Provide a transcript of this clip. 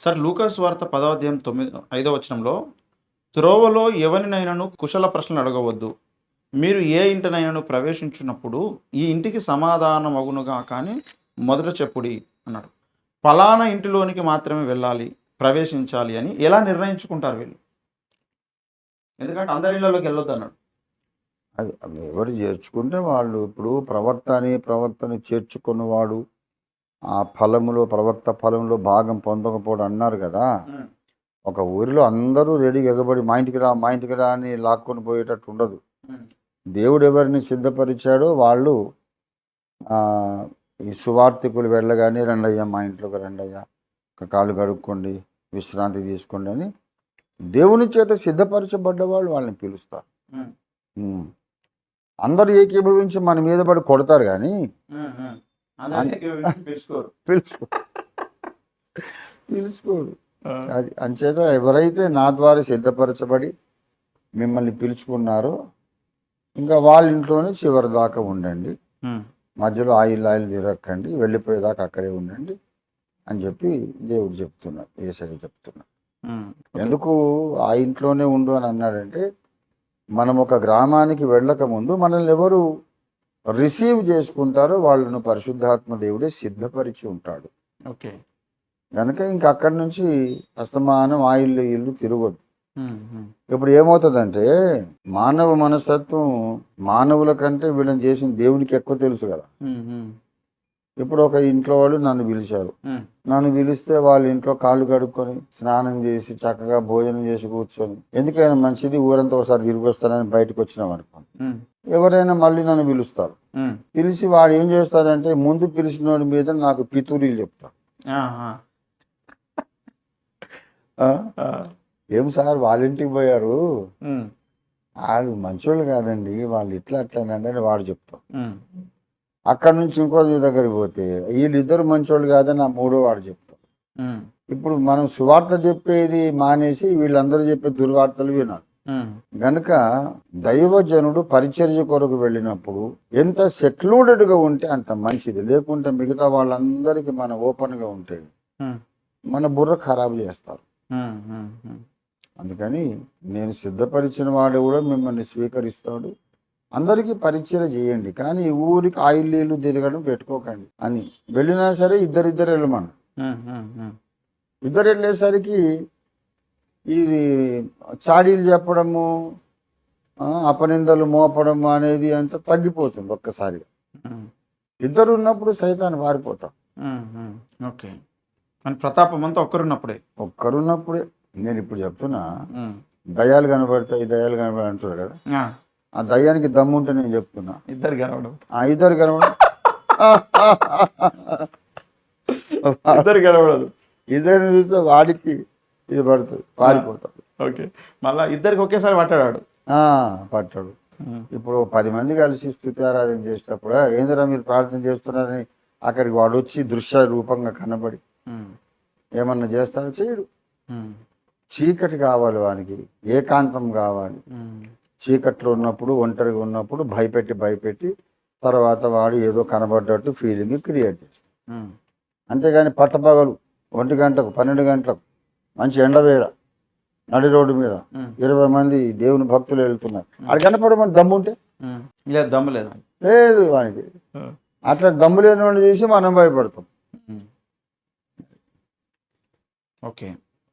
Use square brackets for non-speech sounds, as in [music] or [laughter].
Sir లూకస్ వార్త పదవాధ్యాయం తొమ్మిది ఐదవ వచనంలో త్రోవలో ఎవరినైనాను కుశల ప్రశ్నలు అడగవద్దు. మీరు ఏ ఇంటినైనాను ప్రవేశించినప్పుడు ఈ ఇంటికి సమాధానం అగునుగా కానీ మొదట చెప్పుడి అన్నాడు. ఫలానా ఇంటిలోనికి మాత్రమే వెళ్ళాలి ప్రవేశించాలి అని ఎలా నిర్ణయించుకుంటారు వీళ్ళు? ఎందుకంటే అందరి ఇళ్ళలోకి వెళ్ళొద్దు అన్నాడు. అది ఎవరు చేర్చుకుంటే వాళ్ళు ఇప్పుడు ప్రవర్తని ప్రవర్తన చేర్చుకున్నవాడు ఆ ఫలములో ప్రవక్త ఫలంలో భాగం పొందకపోవడం అన్నారు కదా. ఒక ఊరిలో అందరూ రెడీగా ఎగబడి మా ఇంటికి రా మా ఇంటికి రా అని లాక్కొని పోయేటట్టు ఉండదు. దేవుడు ఎవరిని సిద్ధపరిచాడో వాళ్ళు ఈ సువార్థికులు వెళ్ళగానే రండయ్యా మా ఇంట్లోకి రండయ్యా ఒక కాళ్ళు కడుక్కోండి విశ్రాంతి తీసుకోండి అని దేవుని చేత సిద్ధపరచబడ్డ వాళ్ళు వాళ్ళని పిలుస్తారు. అందరూ ఏకీభవించి మన మీద పడి కొడతారు కానీ తెలుసుకోరు పిలుచుకో. పిలుచుకోరు. అది అంచేత ఎవరైతే నా ద్వారా సిద్ధపరచబడి మిమ్మల్ని పిలుచుకున్నారో ఇంకా వాళ్ళ ఇంట్లోనే చివరి దాకా ఉండండి. మధ్యలో ఆయిల్ ఆయిల్ తిరగకండి. వెళ్ళిపోయేదాకా అక్కడే ఉండండి అని చెప్పి దేవుడు చెప్తున్నాడు ఏసై చెప్తున్నాడు ఎందుకు ఆ ఇంట్లోనే ఉండు అని అన్నాడంటే మనం ఒక గ్రామానికి వెళ్ళక ముందు మనల్ని ఎవరు రిసీవ్ చేసుకుంటారో వాళ్ళను పరిశుద్ధాత్మ దేవుడే సిద్ధపరిచి ఉంటాడు. ఓకే. కనుక ఇంక అక్కడి నుంచి అస్తమానం ఆ ఇల్లు ఇల్లు తిరగదు ఇప్పుడు ఏమవుతుందంటే మానవ మనస్తత్వం మానవుల కంటే వీళ్ళని చేసిన దేవునికి ఎక్కువ తెలుసు కదా. ఇప్పుడు ఒక ఇంట్లో వాళ్ళు నన్ను పిలిచారు. నన్ను పిలిస్తే వాళ్ళ ఇంట్లో కాళ్ళు కడుక్కొని స్నానం చేసి చక్కగా భోజనం చేసి కూర్చొని ఎందుకైనా మంచిది ఊరంతా ఒకసారి తిరిగి వస్తానని బయటకు వచ్చినాం అనుకోండి ఎవరైనా మళ్ళీ నన్ను పిలుస్తారు. పిలిచి వాడు ఏం చేస్తాడంటే ముందు పిలిచిన వాడి మీద నాకు పితూరీలు చెప్తాడు. ఆ? ఏం సార్ వాళ్ళ ఇంటికి పోయారు? వాళ్ళు మంచోళ్ళు కాదండి వాళ్ళు ఇట్లా అట్లానండి అని వాడు చెప్తాం అక్కడ నుంచి ఇంకో దగ్గరికి పోతే వీళ్ళిద్దరు మంచోళ్ళు కాదని ఆ మూడో వాడు చెప్తాం ఇప్పుడు మనం సువార్త చెప్పేది మానేసి వీళ్ళందరూ చెప్పే దుర్వార్తలు వినాలి. గనుక దైవజనుడు పరిచర్య కొరకు వెళ్ళినప్పుడు ఎంత secluded గా ఉంటే అంత మంచిది. లేకుంటే మిగతా వాళ్ళందరికీ మన open గా ఉంటే మన బుర్ర ఖరాబు చేస్తారు. అందుకని నేను సిద్ధపరిచిన వాడు కూడా మిమ్మల్ని స్వీకరిస్తాడు. అందరికీ పరిచయం చేయండి. కానీ ఊరికి ఆయిల్ నీళ్ళు తిరగడం పెట్టుకోకండి అని. వెళ్ళినా సరే ఇద్దరిద్దరు వెళ్ళమను. ఇద్దరు వెళ్ళేసరికి ఇది చాడీలు చెప్పడము అపనిందలు మోపడము అనేది అంత తగ్గిపోతుంది ఒక్కసారిగా. ఇద్దరు ఉన్నప్పుడు సైతాన్ని పారిపోతాం ఓకే. మన ప్రతాపం అంతా ఒక్కరున్నప్పుడే. ఒక్కరున్నప్పుడే. నేను ఇప్పుడు చెప్తున్నా దయాలు కనబడతాయి దయాలు కనబడి అంటారు కదా. ఆ, దయ్యానికి దమ్ము ఉంటే నేను చెప్తున్నా. ఇద్దరు కనవడం ఆ ఇద్దరు కనబడ [laughs] ఇద్దరు కనబడదు ఇద్దరిని చూస్తే వాడికి ఇది పడుతుంది పారిపోతాడు ఓకే. మళ్ళా ఇద్దరికి ఒకేసారి పట్టాడు. పట్టాడు ఇప్పుడు పది మంది కలిసి స్థుతి ఆరాధన చేసేటప్పుడు "ఆ, ఏందిరా మీరు ప్రార్థన చేస్తున్నారని అక్కడికి వాడు వచ్చి దృశ్య రూపంగా కనబడి ఏమన్నా చేస్తాడో చేయడు. చీకటి కావాలి వానికి ఏకాంతం కావాలి. చీకట్లో ఉన్నప్పుడు ఒంటరిగా ఉన్నప్పుడు భయపెట్టి భయపెట్టి తర్వాత వాడు ఏదో కనబడ్డట్టు ఫీలింగ్ క్రియేట్ చేస్తాడు. అంతేగాని పట్టపగలు ఒంటి గంటకు పన్నెండు గంటలకు మంచి ఎండవేళ నడి రోడ్డు మీద ఇరవై మంది దేవుని భక్తులు వెళ్తున్నారు. అది కనపడమని దమ్ము ఉంటే? లేదు దమ్ము లేదు. లేదు వానికి. అట్లా దమ్ము లేని వాడిని చూసి మనం భయపడతాం. ఓకే